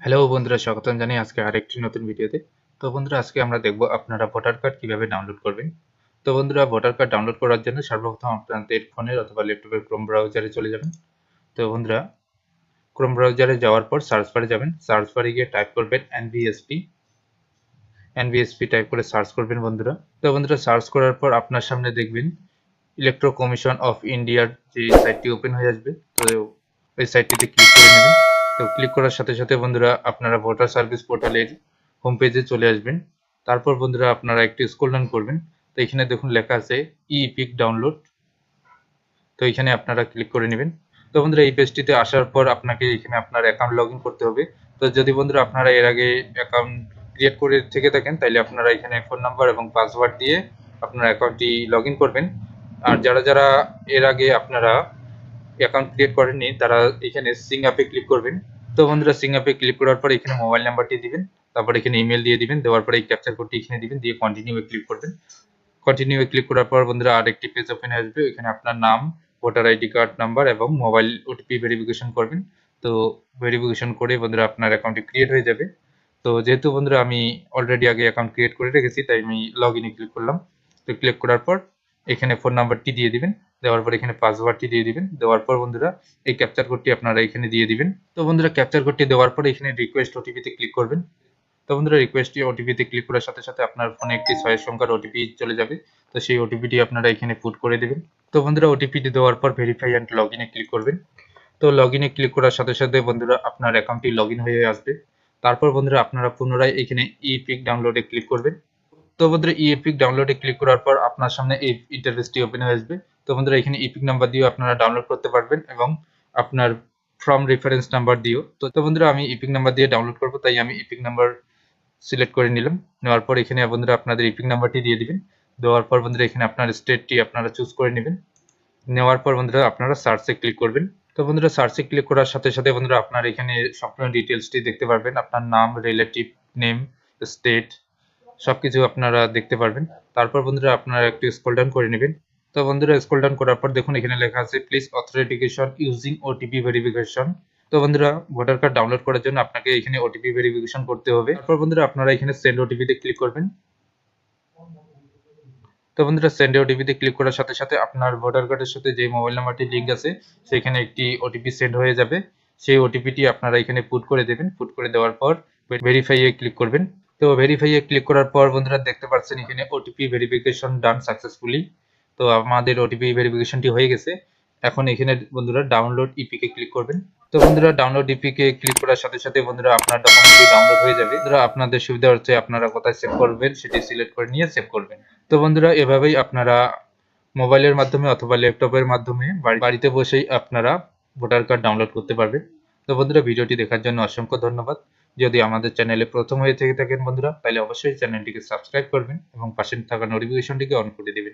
Hello বন্ধুরা, স্বাগতম জানাই আজকে আরেকটি নতুন ভিডিওতে। তো বন্ধুরা, আজকে আমরা দেখব আপনারা ভোটার কার্ড কীভাবে ডাউনলোড করবেন। তো বন্ধুরা, ভোটার কার্ড ডাউনলোড করার জন্য সর্বপ্রথম আপনাদের ফোনের অথবা ল্যাপটপের ক্রোম ব্রাউজারে চলে যাবেন। তো বন্ধুরা ক্রোম ব্রাউজারে যাওয়ার পর সার্চ বারে যাবেন। সার্চ বারে গিয়ে টাইপ করবেন এনভিএসপি এনভিএসপি টাইপ করে সার্চ করবেন বন্ধুরা। তো বন্ধুরা সার্চ করার পর আপনার সামনে দেখবেন ইলেকট্রো কমিশন অফ ইন্ডিয়ার যে সাইটটি ওপেন হয়ে আসবে। তো ওই সাইটটিতে ক্লিক করে নেবেন। তো ক্লিক করার সাথে সাথে বন্ধুরা আপনারা ভোটার সার্ভিস পোর্টালের হোম পেজে চলে আসবেন। তারপর বন্ধুরা আপনারা একটু স্ক্রল ডাউন করবেন। তো এখানে দেখুন লেখা আছে ই পিক ডাউনলোড তো এখানে আপনারা ক্লিক করে নেবেন। তো বন্ধুরা এই পেজটিতে আসার পর আপনাকে এখানে আপনার অ্যাকাউন্ট লগ করতে হবে। তো যদি বন্ধুরা আপনারা এর আগে অ্যাকাউন্ট ক্রিয়েট করে থেকে থাকেন তাহলে আপনারা এখানে ফোন নাম্বার এবং পাসওয়ার্ড দিয়ে আপনার অ্যাকাউন্টটি লগ করবেন। আর যারা যারা এর আগে আপনারা অ্যাকাউন্ট ক্রিয়েট করেননি, তারা এখানে সিং অ্যাপে ক্লিক করবেন। তো বন্ধুরা সিং অ্যাপে ক্লিক করার পর এখানে মোবাইল নাম্বারটি দিবেন, তারপর এখানে ইমেল দিয়ে দিবেন, দেওয়ার পরে এই ক্যাপচার কোডটি এখানে দিবেন, দিয়ে কন্টিনিউ ক্লিক করবেন। কন্টিনিউ ক্লিক করার পর বন্ধুরা, আরেকটি পেজ ওপেন আসবে, এখানে আপনার নাম ভোটার আইডি কার্ড নাম্বার এবং মোবাইল ওটিপি ভেরিফিকেশন করবেন। তো ভেরিফিকেশন করে বন্ধুরা, আপনার অ্যাকাউন্টটি ক্রিয়েট হয়ে যাবে। তো যেহেতু বন্ধুরা, আমি অলরেডি আগে অ্যাকাউন্ট ক্রিয়েট করে রেখেছি, তাই আমি লগ ইনে ক্লিক করলাম। তো ক্লিক করার পর এখানে ফোন নাম্বারটি দিয়ে দিবেন, দেওয়ার পর এখানে পাসওয়ার্ডটি দিয়ে দিবেন, দেওয়ার পর বন্ধুরা এই ক্যাপচার কোডটি আপনারা এখানে দিয়ে দিবেন। তো বন্ধুরা ক্যাপচার কোডটি দেওয়ার পর এখানে রিকোয়েস্ট ওটিপিতে ক্লিক করবেন। তো বন্ধুরা রিকোয়েস্টটি ওটিপিতে ক্লিক করার সাথে সাথে আপনার ফোনে একটি ছয়ের সংখ্যার ওটিপি চলে যাবে। তো সেই ওটিপিটি আপনারা এখানে পুট করে দেবেন। তো বন্ধুরা ওটিপিটি দেওয়ার পর ভেরিফাই অ্যান্ড লগ ইনে ক্লিক করবেন। তো লগ ইনে ক্লিক করার সাথে সাথে বন্ধুরা আপনার অ্যাকাউন্টটি লগ হয়ে আসবে। তারপর বন্ধুরা আপনারা পুনরায় এখানে ই পিক ডাউনলোডে ক্লিক করবেন। তো বন্ধুরা ই এপিক ডাউনলোডে ক্লিক করার পর আপনার সামনে এই ইন্টারফেসটি ওপেন হয়ে আসবে। তো বন্ধুরা, এখানে ইপিক নাম্বার দিয়েও আপনারা ডাউনলোড করতে পারবেন এবং আপনার ফ্রম রেফারেন্স নাম্বার দিয়েও। তো তো বন্ধুরা, আমি ইপিক নাম্বার দিয়ে ডাউনলোড করব, তাই আমি ইপিক নাম্বার সিলেক্ট করে নিলাম। নেওয়ার পর এখানে বন্ধুরা আপনাদের ইপিক নাম্বারটি দিয়ে দিবেন। দেওয়ার পর বন্ধুরা, এখানে আপনার স্টেটটি আপনারা চুজ করে নেবেন। নেওয়ার পর বন্ধুরা, আপনারা সার্চে ক্লিক করবেন। তো বন্ধুরা সার্চে ক্লিক করার সাথে সাথে বন্ধুরা, আপনার এখানে সম্পূর্ণ ডিটেলসটি দেখতে পারবেন। আপনার নাম রিলেটিভ নেম স্টেট সবকিছু আপনারা দেখতে পারবেন। তারপর বন্ধুরা আপনারা একটু স্ক্রল ডাউন করে নেবেন। তো বন্ধুরা স্ক্রল ডাউন করার পর দেখুন, এখানে লেখা আছে please authentication using OTP verification তো বন্ধুরা ভোটার কার্ড ডাউনলোড করার জন্য আপনাকে এখানে ওটিপি ভেরিফিকেশন করতে হবে। তারপর বন্ধুরা আপনারা এখানে সেন্ড ওটিপিতে ক্লিক করবেন। তো বন্ধুরা সেন্ড ওটিপিতে ক্লিক করার সাথে সাথে আপনার ভোটার কার্ডের সাথে যে মোবাইল নাম্বারটি লিঙ্ক আছে, সেখানে একটি ওটিপি সেন্ড হয়ে যাবে। সেই ওটিপিটি আপনারা এখানে পুট করে দেবেন। পুট করে দেওয়ার পর ভেরিফাই এ ক্লিক করবেন। তো ভেরিফাই এ ক্লিক করার পর বন্ধুরা দেখতে পাচ্ছেন এখানে ওটিপি ভেরিফিকেশন ডান সাকসেসফুলি তো আমাদের ওটিপি ভেরিফিকেশনটি হয়ে গেছে। এখন এখানে বন্ধুরা ডাউনলোড ইপিকে ক্লিক করবেন। তো বন্ধুরা ডাউনলোড ইপিকে ক্লিক করার সাথে সাথে বন্ধুরা আপনার ডকুমেন্টটি ডাউনলোড হয়ে যাবে। বন্ধুরা আপনাদের সুবিধা হচ্ছে আপনারা কোথায় সেভ করবেন সেটি সিলেক্ট করে নিয়ে সেভ করবেন। তো বন্ধুরা এভাবেই আপনারা মোবাইলের মাধ্যমে অথবা ল্যাপটপের মাধ্যমে বাড়িতে বসেই আপনারা ভোটার কার্ড ডাউনলোড করতে পারবেন। তো বন্ধুরা ভিডিওটি দেখার জন্য অসংখ্য ধন্যবাদ। যদি আমাদের চ্যানেলে প্রথম হয়ে থেকে থাকেন বন্ধুরা, তাহলে অবশ্যই চ্যানেলটিকে সাবস্ক্রাইব করবেন এবং পাশে থাকা নোটিফিকেশনটিকে অন করে দেবেন।